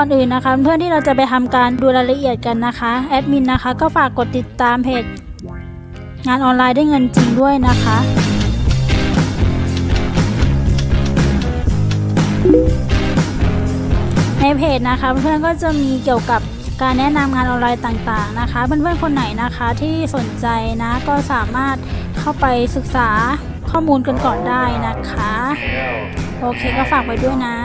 ก่อนอื่นนะคะ เพื่อนที่เราจะไปทำการดูรายละเอียดกันนะคะแอดมินนะคะ ก็ฝากกดติดตามเพจงานออนไลน์ได้เงินจริงด้วยนะคะ ในเพจนะคะเพื่อนก็จะมีเกี่ยวกับการแนะนำงานออนไลน์ต่างๆนะคะ เพื่อนๆคนไหนนะคะที่สนใจนะก็สามารถเข้าไปศึกษาข้อมูลกันก่อนได้นะคะ โอเคก็ฝากไว้ด้วยนะ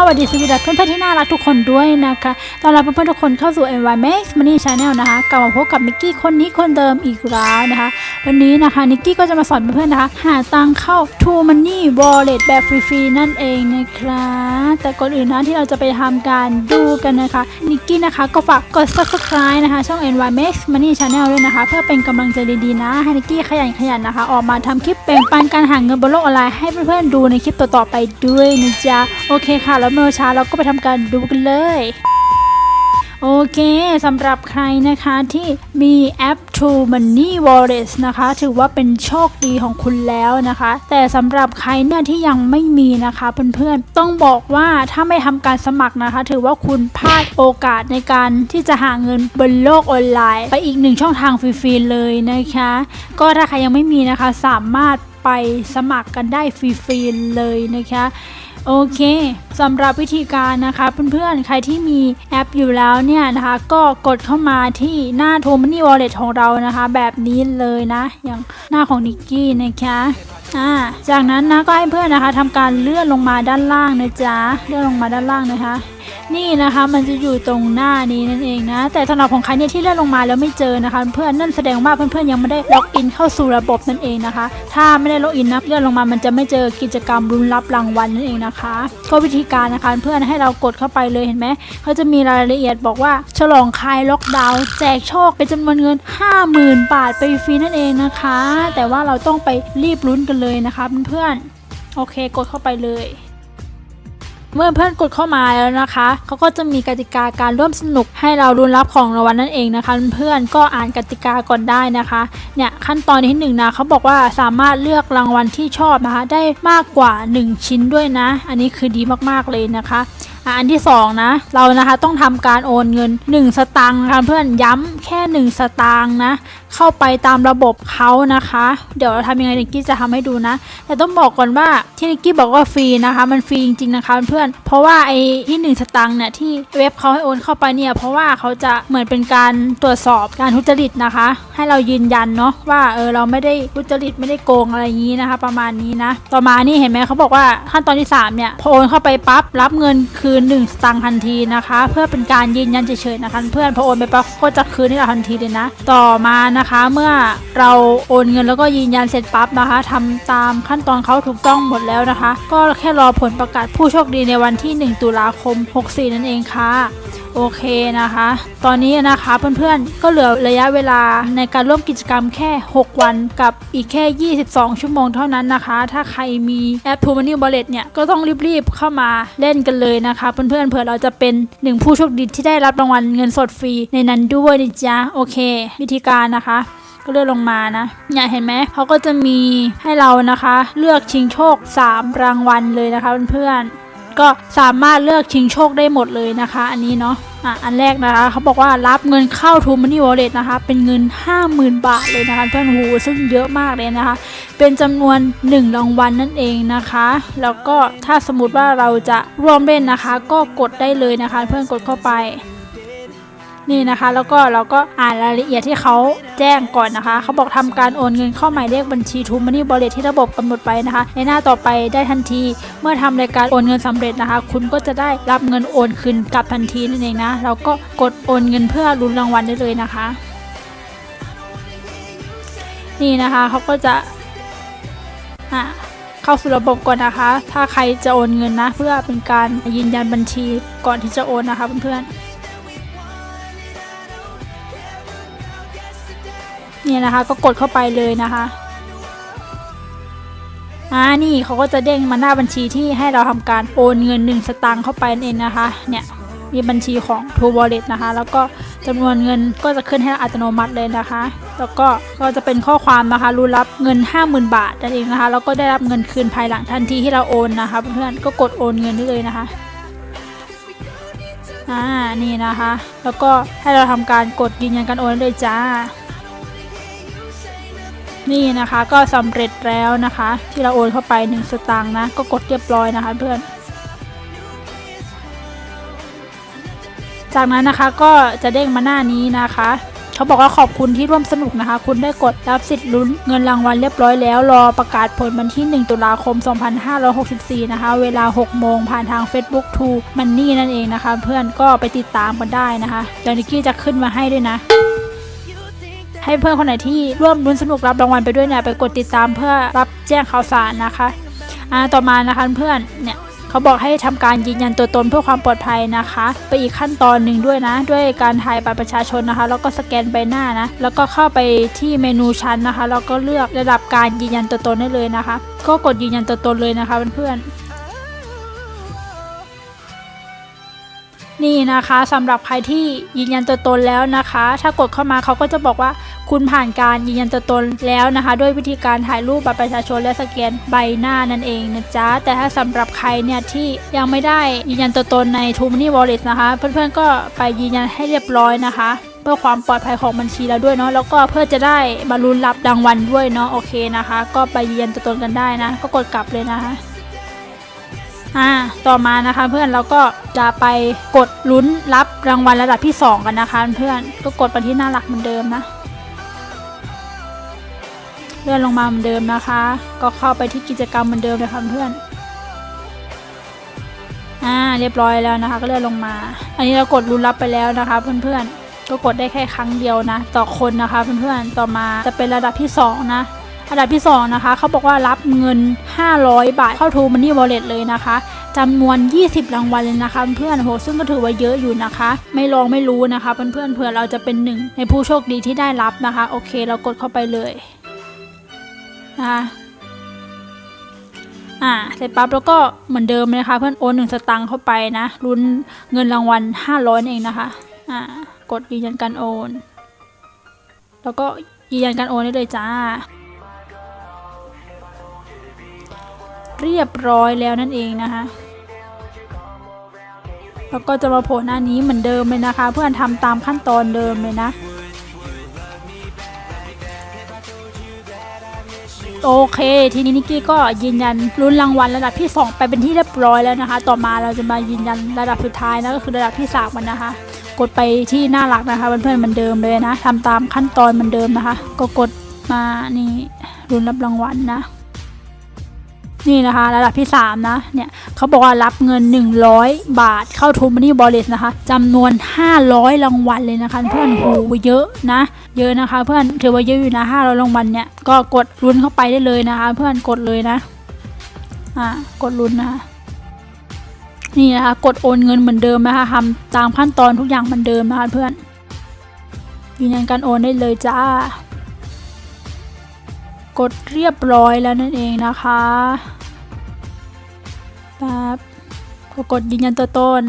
สวัสดีสวีดัสเพื่อนๆที่น่ารักทุกคนด้วยนะคะตอนรับเพื่อนๆทุกคนเข้าสู่ Environment Money Channel นะคะ กลับมาพบกับนิกกี้คนนี้คนเดิมอีกแล้วนะคะ วันนี้นะคะนิกกี้ก็จะมาสอนเพื่อนๆนะคะหาตังเข้า True Money Wallet แบบฟรีๆนั่นเองนะคะแต่ก่อนอื่นนะที่เราจะไปทำการดูกันนะคะนิกกี้นะคะก็ฝากกด subscribe นะคะช่อง Environment Money Channel ด้วยนะคะ เพื่อเป็นกำลังใจดีๆนะให้นิกกี้ขยันขยันๆนะคะ ออกมาทำคลิปแบ่งปันการหาเงินบนโลกออนไลน์ให้เพื่อนๆดูในคลิปต่อๆไปด้วยนะจ๊ะโอเคค่ะแล้วเมื่อช้าเราก็ไปทำการดูกันเลยโอเคสำหรับใครนะคะที่มีแอป True Money Wallet นะคะ ถือว่าเป็นโชคดีของคุณแล้วนะคะ แต่สำหรับใครเนี่ยที่ยังไม่มีนะคะเพื่อนๆต้องบอกว่าถ้าไม่ทำการสมัครนะคะ ถือว่าคุณพลาดโอกาสในการที่จะหาเงินบนโลกออนไลน์ ไปอีกหนึ่งช่องทางฟรีๆเลยนะคะ ก็ถ้าใครยังไม่มีนะคะสามารถไปสมัครกันได้ฟรีๆเลยนะคะ โอเคสำหรับวิธีการนะคะ เพื่อนๆ ใครที่มีแอปอยู่แล้วเนี่ยนะคะ ก็กดเข้ามาที่หน้า t o m o n y Wallet ของเรานะคะ แบบนี้เลยนะ อย่างหน้าของนิกกี้นะคะอ่าจากนั้นนะก็ให้เพื่อนนะคะทำการเลื่อนลงมาด้านล่างนะจ๊ะเลื่อนลงมาด้านล่างนะคะ นี่นะคะมันจะอยู่ตรงหน้านี้นั่นเองนะ แต่สำหรับของใครเนี่ยที่เลื่อนลงมาแล้วไม่เจอนะคะ เพื่อนนั่นแสดงว่าเพื่อนๆยังไม่ได้ล็อกอินเข้าสู่ระบบนั่นเองนะคะ ถ้าไม่ได้ล็อกอินนะเลื่อนลงมามันจะไม่เจอกิจกรรมรุนรับรางวัลนั่นเองนะคะ ก็วิธีการนะคะเพื่อนให้เรากดเข้าไปเลยเห็นไหมเขาจะมีรายละเอียดบอกว่า ฉลองคลายล็อกดาวน์แจกโชคเป็นจำนวนเงิน 50,000 บาทไปฟรีนั่นเองนะคะ แต่ว่าเราต้องไปรีบลุ้นกันเลยนะคะเพื่อนๆโอเค กดเข้าไปเลย เมื่อเพื่อนกดเข้ามาแล้วนะคะเขาก็จะมีกติกาการร่วมสนุกให้เรารุนรับของรางวัลนั่นเองนะคะ เพื่อนก็อ่านกติกาก่อนได้นะคะเนี่ยขั้นตอนที่หนึ่งนะเขาบอกว่าสามารถเลือกรางวัลที่ชอบนะคะได้มากกว่า 1 ชิ้นด้วยนะ อันนี้คือดีมากๆเลยนะคะ อันที่สองนะ เรานะคะต้องทำการโอนเงิน 1 สตางค์นะคะเพื่อนย้ำแค่ 1 สตางค์นะ เข้าไปตามระบบเขานะคะ เดี๋ยวเราทำยังไงนิกกี้จะทำให้ดูนะ แต่ต้องบอกก่อนว่าที่นิกกี้บอกว่าฟรีนะคะ มันฟรีจริงๆนะคะเพื่อนเพราะว่าไอ้ที่หนึ่งสตังค์เนี่ยที่เว็บเขาให้โอนเข้าไปเนี่ยเพราะว่าเขาจะเหมือนเป็นการตรวจสอบการทุจริตนะคะ ให้เรายืนยันเนาะว่าเออเราไม่ได้ทุจริตไม่ได้โกงอะไรอย่างนี้นะคะ ประมาณนี้นะ ต่อมานี่เห็นไหมเขาบอกว่าขั้นตอนที่สามเนี่ยพอโอนเข้าไปปั๊บรับเงินคืนน 1 สตังค์ทันทีนะคะ เพื่อเป็นการยืนยันเฉยๆนะคะเพื่อนพอโอนไปปั๊บก็จะคืนให้เราทันทีเลยนะ ต่อมานะคะเมื่อเราโอนเงินแล้วก็ยืนยันเสร็จปั๊บนะคะทำตามขั้นตอนเขาถูกต้องหมดแล้วนะคะ ก็แค่รอผลประกาศผู้โชคดีในวันที่ 1 ตุลาคม 64 นั่นเองค่ะโอเคนะคะ ตอนนี้นะคะเพื่อนๆ ก็เหลือระยะเวลาในการร่วมกิจกรรมแค่ 6 วันกับอีกแค่ 22 ชั่วโมงเท่านั้นนะคะ ถ้าใครมีแอป t o Money Wallet เนี่ย ก็ต้องรีบๆ เข้ามาเล่นกันเลยนะคะ เพื่อนๆ เผื่อเราจะเป็นหนึ่งผู้โชคดีที่ได้รับรางวัลเงินสดฟรีในนั้นด้วยนะจ๊ะ โอเค วิธีการนะคะก็เลื่อนลงมานะเนี่ยเห็นไหมเขาก็จะมีให้เรานะคะ เลือกชิงโชค 3 รางวัลเลยนะคะเพื่อนๆ ก็สามารถเลือกชิงโชคได้หมดเลยนะคะ อันนี้เนาะอะอันแรกนะคะเขาบอกว่ารับเงินเข้าทูมันนี่วอลเล็ตนะคะ เป็นเงิน 50,000 บาทเลยนะคะเพื่อนหูซึ่งเยอะมากเลยนะคะ เป็นจำนวน 1 รางวัลนั่นเองนะคะ แล้วก็ถ้าสมมติว่าเราจะร่วมเล่นนะคะ ก็กดได้เลยนะคะ เพื่อนกดเข้าไป นี่นะคะ แล้วก็เราก็อ่านรายละเอียดที่เขาแจ้งก่อนนะคะ เขาบอกทำการโอนเงินเข้าหมายเลขบัญชีทูมันนี่บริเที่ระบบกำหนดไปนะคะ ในหน้าต่อไปได้ทันที เมื่อทำรายการโอนเงินสำเร็จนะคะ คุณก็จะได้รับเงินโอนคืนกลับทันทีนั่นเองนะเราก็กดโอนเงินเพื่อลุ้นรางวัลได้เลยนะคะ นี่นะคะเขาก็จะอะเข้าสู่ระบบก่อนนะคะ ถ้าใครจะโอนเงินนะ เพื่อเป็นการยืนยันบัญชีก่อนที่จะโอนนะคะเพื่อนๆ เนี่ยนะคะ ก็กดเข้าไปเลยนะคะอ่านี่เขาก็จะเด้งมาหน้าบัญชีที่ให้เราทำการโอนเงิน 1 สตางค์เข้าไปนั่นเองนะคะ เนี่ยมีบัญชีของ True Wallet นะคะ แล้วก็จำนวนเงินก็จะขึ้นให้อัตโนมัติเลยนะคะ แล้วก็ก็จะเป็นข้อความนะคะรู้รับเงิน 50,000 บาทนั่นเองนะคะ แล้วก็ได้รับเงินคืนภายหลังทันทีที่เราโอนนะคะเพื่อนก็กดโอนเงินได้เลยนะคะอ่านี่นะคะ แล้วก็ให้เราทำการกดยืนยันการโอนได้เลยจ้า นี่นะคะก็สำเร็จแล้วนะคะ ที่เราโอนเข้าไป 1 สตางค์นะ ก็กดเรียบร้อยนะคะเพื่อน จากนั้นนะคะก็จะเด้งมาหน้านี้นะคะเขาบอกว่าขอบคุณที่ร่วมสนุกนะคะ คุณได้กดรับสิทธิ์ลุ้นเงินรางวัลเรียบร้อยแล้ว รอประกาศผลวันที่ 1 ตุลาคม 2564 นะคะ เวลา 6 โมงผ่านทาง Facebook to Money นั่นเองนะคะ เพื่อนก็ไปติดตามกันได้นะคะเดี๋ยวนิกกี้จะขึ้นมาให้ด้วยนะ ให้เพื่อนคนไหนที่ร่วมลุ้นสนุกรับรางวัลไปด้วยเนี่ยไปกดติดตามเพื่อรับแจ้งข่าวสารนะคะอ่าต่อมานะคะเพื่อนเนี่ยเขาบอกให้ทำการยืนยันตัวตนเพื่อความปลอดภัยนะคะ ไปอีกขั้นตอนหนึ่งด้วยนะ ด้วยการถ่ายบัตรประชาชนนะคะ แล้วก็สแกนใบหน้านะ แล้วก็เข้าไปที่เมนูชั้นนะคะ แล้วก็เลือกระดับการยืนยันตัวตนได้เลยนะคะ ก็กดยืนยันตัวตนเลยนะคะเพื่อนๆนี่นะคะสำหรับใครที่ยืนยันตัวตนแล้วนะคะ ถ้ากดเข้ามาเขาก็จะบอกว่า คุณผ่านการยืนยันตัวตนแล้วนะคะ ด้วยวิธีการถ่ายรูปบัตรประชาชนและสแกนใบหน้านั่นเองนะจ๊ะ แต่ถ้าสำหรับใครเนี่ยที่ยังไม่ได้ยืนยันตัวตนใน t ู Money Wallet นะคะ เพื่อนๆก็ไปยืนยันให้เรียบร้อยนะคะเพื่อความปลอดภัยของบัญชีเราด้วยเนาะแล้วก็เพื่อจะได้มาลุ้นรับรางวัลด้วยเนาะโอเคนะคะ ก็ไปยืนยันตัวตนกันได้นะ ก็กดกลับเลยนะคะอ่าต่อมานะคะเพื่อนเราก็จะไปกดลุ้นรับรางวัลระดับที่ 2 กันนะคะ เพื่อนก็กดไปที่หน้าหลักเหมือนเดิมนะ ลื่อนลงมาเหมือนเดิมนะคะ ก็เข้าไปที่กิจกรรมเหมือนเดิมเลยค่ะเพื่อนอ่าเรียบร้อยแล้วนะคะ ก็เลื่อนลงมา อันนี้เรากดลุ้นรับไปแล้วนะคะ เพื่อนๆ ก็กดได้แค่ครั้งเดียวนะ ต่อคนนะคะเพื่อนๆ ต่อมาจะเป็นระดับที่สองนะอันดับที่ 2 นะคะ เขาบอกว่ารับเงิน 500 บาทเข้าทูมันนี่วอลเล็ตเลยนะคะจำนวน 20 รางวัลเลยนะคะเพื่อนโหซึ่งก็ถือว่าเยอะอยู่นะคะ ไม่ลองไม่รู้นะคะเพื่อนๆเผื่อเราจะเป็นหนึ่งในผู้โชคดีที่ได้รับนะคะ โอเค เรากดเข้าไปเลย นะคะอ่าเสร็จปั๊บแล้วก็เหมือนเดิมเลยนะคะเพื่อนโอนหนึ่งสตังค์เข้าไปนะรุนเงินรางวัล500เองนะคะอ่ากดยืนยันการโอน แล้วก็ยืนยันการโอนได้เลยจ้า เรียบร้อยแล้วนั่นเองนะคะแล้วก็จะมาโผล่หน้านี้เหมือนเดิมเลยนะคะ เพื่อนทำตามขั้นตอนเดิมเลยนะ โอเค ทีนี้นิกกี้ก็ยืนยันลุ้นรางวัลระดับที่ 2 ไปเป็นที่เรียบร้อยแล้วนะคะ ต่อมาเราจะมายืนยันระดับสุดท้ายนะก็คือระดับที่3มันนะคะ กดไปที่หน้าหลักนะคะเพื่อนๆเหมือนเดิมเลยนะทำตามขั้นตอนเหมือนเดิมนะคะ ก็กดมานี่ลุ้นรับรางวัลนะนี่นะคะระดับที่ 3 นะเนี่ยเขาบอกว่ารับเงิน 100 บาทเข้าทูมันนี่บอลเลสนะคะจำนวน 500 รางวัลเลยนะคะเพื่อนโหเยอะนะ เยอะนะคะ เพื่อนถือว่าเยอะอยู่นะ500รางวัลเนี่ยก็กดลุ้นเข้าไปได้เลยนะคะ เพื่อนกดเลยนะอ่ากดลุ้นนะคะนี่นะคะกดโอนเงินเหมือนเดิมนะคะทำตามขั้นตอนทุกอย่างเหมือนเดิมนะคะเพื่อนยืนยันการโอนได้เลยจ้ากดเรียบร้อยแล้วนั่นเองนะคะปั๊บก็กดยืนยันตัวตน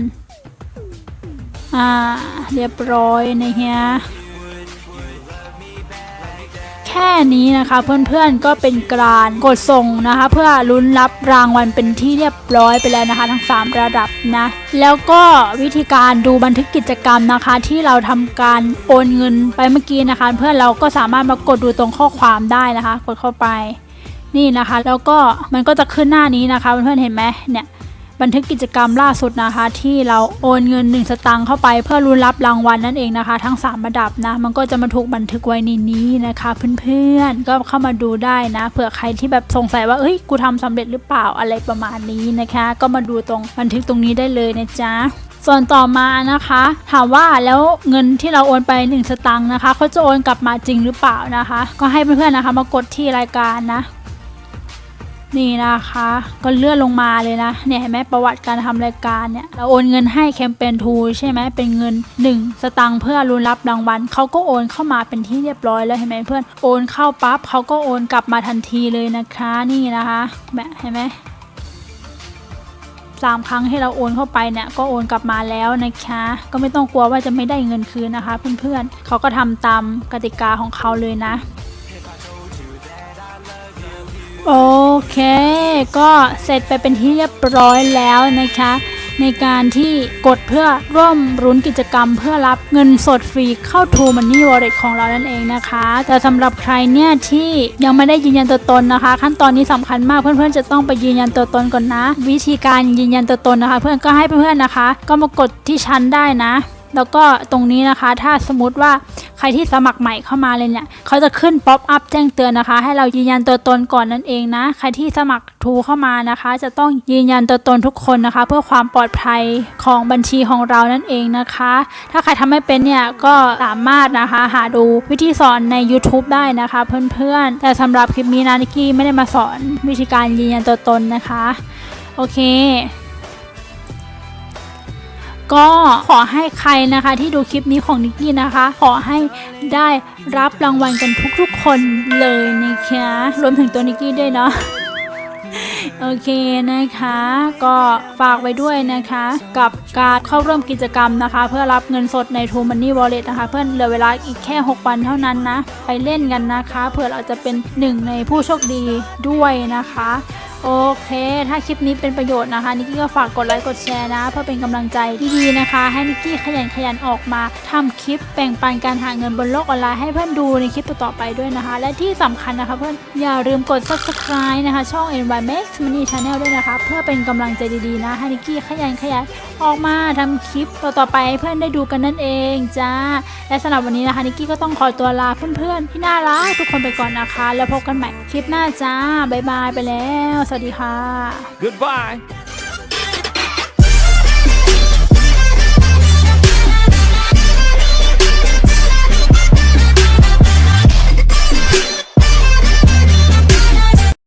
อ่า เรียบร้อยนะเฮีย แค่นี้นะคะ เพื่อนๆก็เป็นการกดส่งนะคะ เพื่อลุ้นรับรางวัลเป็นที่เรียบร้อยไปแล้วนะคะ ทั้ง 3 ระดับนะ แล้วก็วิธีการดูบันทึกกิจกรรมนะคะ ที่เราทำการโอนเงินไปเมื่อกี้นะคะ เพื่อนเราก็สามารถมากดดูตรงข้อความได้นะคะ กดเข้าไปนี่นะคะ แล้วก็มันก็จะขึ้นหน้านี้นะคะเพื่อนๆเห็นไหมเนี่ย บันทึกกิจกรรมล่าสุดนะคะ ที่เราโอนเงิน 1 สตางค์เข้าไปเพื่อรุ้นรับรางวัลนั่นเองนะคะ ทั้ง 3 ระดับนะมันก็จะมาถูกบันทึกไว้ในนี้นะคะ เพื่อนๆก็เข้ามาดูได้นะเผื่อใครที่แบบสงสัยว่าเอ้ยกูทำสำเร็จหรือเปล่าอะไรประมาณนี้นะคะ ก็มาดูตรงบันทึกตรงนี้ได้เลยนะจ๊ะส่วนต่อมานะคะ ถามว่าแล้วเงินที่เราโอนไป 1 สตางค์นะคะเขาจะโอนกลับมาจริงหรือเปล่านะคะ ก็ให้เพื่อนๆนะคะ มากดที่รายการนะ นี่นะคะ ก็เลื่อนลงมาเลยนะ เนี่ยเห็นไหมประวัติการทำรายการเนี่ย เราโอนเงินให้แคมเปญทูใช่ไหมเป็นเงิน 1 สตังค์เพื่อรุนรับรางวัลเขาก็โอนเข้ามาเป็นที่เรียบร้อยแล้วเห็นไหมเพื่อน โอนเข้าปั๊บเขาก็โอนกลับมาทันทีเลยนะคะ นี่นะคะแบบเห็นไหม3ครั้งที่เราโอนเข้าไปเนี่ยก็โอนกลับมาแล้วนะคะ ก็ไม่ต้องกลัวว่าจะไม่ได้เงินคืนนะคะ เพื่อนๆเขาก็ทำตามกติกาของเขาเลยนะ โอเค ก็เสร็จไปเป็นที่เรียบร้อยแล้วนะคะ ในการที่กดเพื่อร่วมรุ้นกิจกรรม เพื่อรับเงินสดฟรีเข้า True Money Wallet ของเรานั่นเองนะคะ แต่สำหรับใครเนี่ยที่ยังไม่ได้ยืนยันตัวตนนะคะ ขั้นตอนนี้สำคัญมากเพื่อนๆจะต้องไปยืนยันตัวตนก่อนนะ วิธีการยืนยันตัวตนนะคะ เพื่อนก็ให้เพื่อนๆนะคะ ก็มากดที่ชั้นได้นะ แล้วก็ตรงนี้นะคะ ถ้าสมมติว่าใครที่สมัครใหม่เข้ามาเลยเนี่ยเขาจะขึ้นป๊อปอัพแจ้งเตือนนะคะ ให้เรายืนยันตัวตนก่อนนั่นเองนะ ใครที่สมัครทูเข้ามานะคะ จะต้องยืนยันตัวตนทุกคนนะคะ เพื่อความปลอดภัยของบัญชีของเรานั่นเองนะคะ ถ้าใครทำไม่เป็นเนี่ยก็สามารถนะคะหาดูวิธีสอนใน YouTube ได้นะคะเพื่อนๆ แต่สำหรับคลิปนี้นะนิกกี้ไม่ได้มาสอนวิธีการยืนยันตัวตนนะคะ โอเค ก็ขอให้ใครนะคะที่ดูคลิปนี้ของนิกกี้นะคะ ขอให้ได้รับรางวัลกันทุกๆคนเลยนะคะรวมถึงตัวนิกกี้ด้วยเนาะโอเคนะคะ ก็ฝากไว้ด้วยนะคะ กับการเข้าร่วมกิจกรรมนะคะ เพื่อรับเงินสดใน True Money Wallet นะคะ เพื่อนเหลือเวลาอีกแค่ 6 วันเท่านั้นนะ ไปเล่นกันนะคะ เผื่อเราจะเป็นหนึ่งในผู้โชคดีด้วยนะคะ โอเค ถ้าคลิปนี้เป็นประโยชน์นะคะ นิกกี้ก็ฝากกดไลค์กดแชร์นะ เพื่อเป็นกำลังใจดีๆนะคะ ให้นิกกี้ขยันขยันออกมาทำคลิปแบ่งปันการหาเงินบนโลกออนไลน์ให้เพื่อนดูในคลิปต่อไปด้วยนะคะ และที่สำคัญนะคะเพื่อนอย่าลืมกด subscribe นะคะ ช่อง NY Max Money Channel ด้วยนะคะ เพื่อเป็นกำลังใจดีๆนะ ให้นิกกี้ขยันขยันออกมาทำคลิปต่อๆไปให้เพื่อนได้ดูกันนั่นเองจ้า และสำหรับวันนี้นะคะนิกกี้ก็ต้องขอตัวลาเพื่อนๆที่น่ารักทุกคนไปก่อนนะคะ แล้วพบกันใหม่คลิปหน้าจ้าบ๊ายบายไปแล้วสวัสดีค่ะ Goodbye.